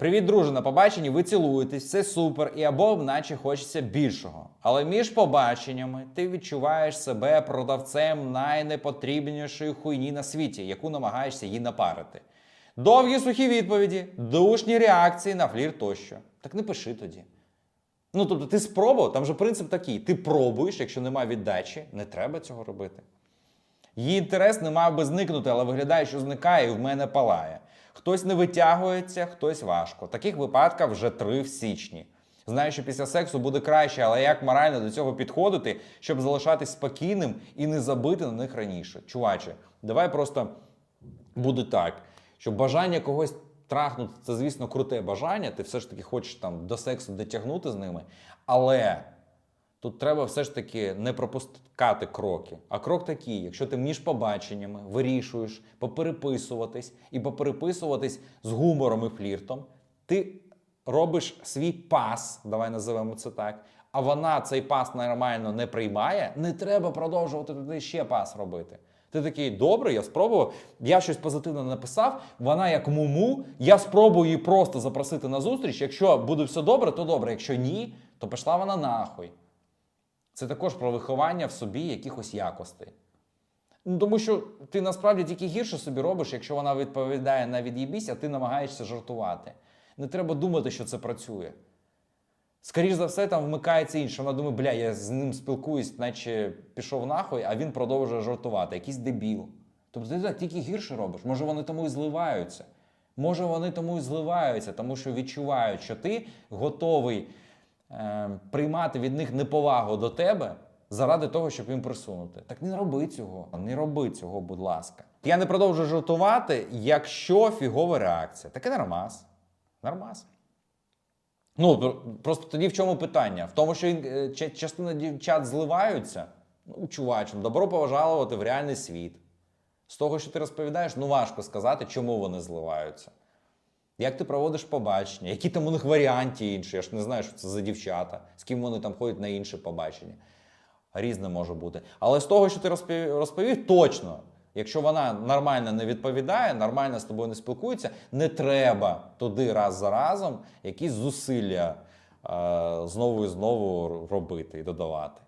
Привіт, друже, на побаченні ви цілуєтесь, все супер, і або наче хочеться більшого. Але між побаченнями ти відчуваєш себе продавцем найнепотрібнішої хуйні на світі, яку намагаєшся їй напарити. Довгі сухі відповіді, душні реакції на флір тощо. Так не пиши тоді. Ну, тобто, ти спробував, там же принцип такий: ти пробуєш, якщо немає віддачі, не треба цього робити. Її інтерес не мав би зникнути, але виглядає, що зникає і в мене палає. Хтось не витягується, хтось важко. Таких випадків вже три в січні. Знаю, що після сексу буде краще, але як морально до цього підходити, щоб залишатись спокійним і не забити на них раніше? Чуваче, давай просто буде так, що бажання когось трахнути це, звісно, круте бажання. Ти все ж таки хочеш там до сексу дотягнути з ними, але Тут треба все ж таки не пропускати кроки. А крок такий: якщо ти між побаченнями вирішуєш попереписуватись і попереписуватись з гумором і фліртом, ти робиш свій пас, давай називемо це так. А вона цей пас нормально не приймає, не треба продовжувати туди ще пас робити. Ти такий, добре, я спробував. Я щось позитивне написав. Вона як муму. Я спробую її просто запросити на зустріч. Якщо буде все добре, то добре. Якщо ні, то пішла вона нахуй. Це також про виховання в собі якихось якостей. Ну, тому що ти насправді тільки гірше собі робиш, якщо вона відповідає на від'їбісь, а ти намагаєшся жартувати. Не треба думати, що це працює. Скоріше за все, там вмикається інше. Вона думає, бля, я з ним спілкуюсь, наче пішов нахуй, а він продовжує жартувати. Якийсь дебіл. Тобто ти тільки гірше робиш. Може, вони тому і зливаються. Може, вони тому і зливаються, тому що відчувають, що ти готовий е, приймати від них неповагу до тебе заради того, щоб їм присунути. Так не роби цього. Не роби цього, будь ласка. Я не продовжу жартувати, якщо фігова реакція. Таке нормас. Нормас. Ну, просто тоді в чому питання? В тому, що е, частина дівчат зливаються. Ну, чуваче, добро пожалувати в реальний світ. З того, що ти розповідаєш, ну важко сказати, чому вони зливаються. Як ти проводиш побачення, які там у них варіанти інші, я ж не знаю, що це за дівчата, з ким вони там ходять на інше побачення. Різне може бути. Але з того, що ти розповів, точно, якщо вона нормально не відповідає, нормально з тобою не спілкується, не треба туди раз за разом якісь зусилля е, знову і знову робити і додавати.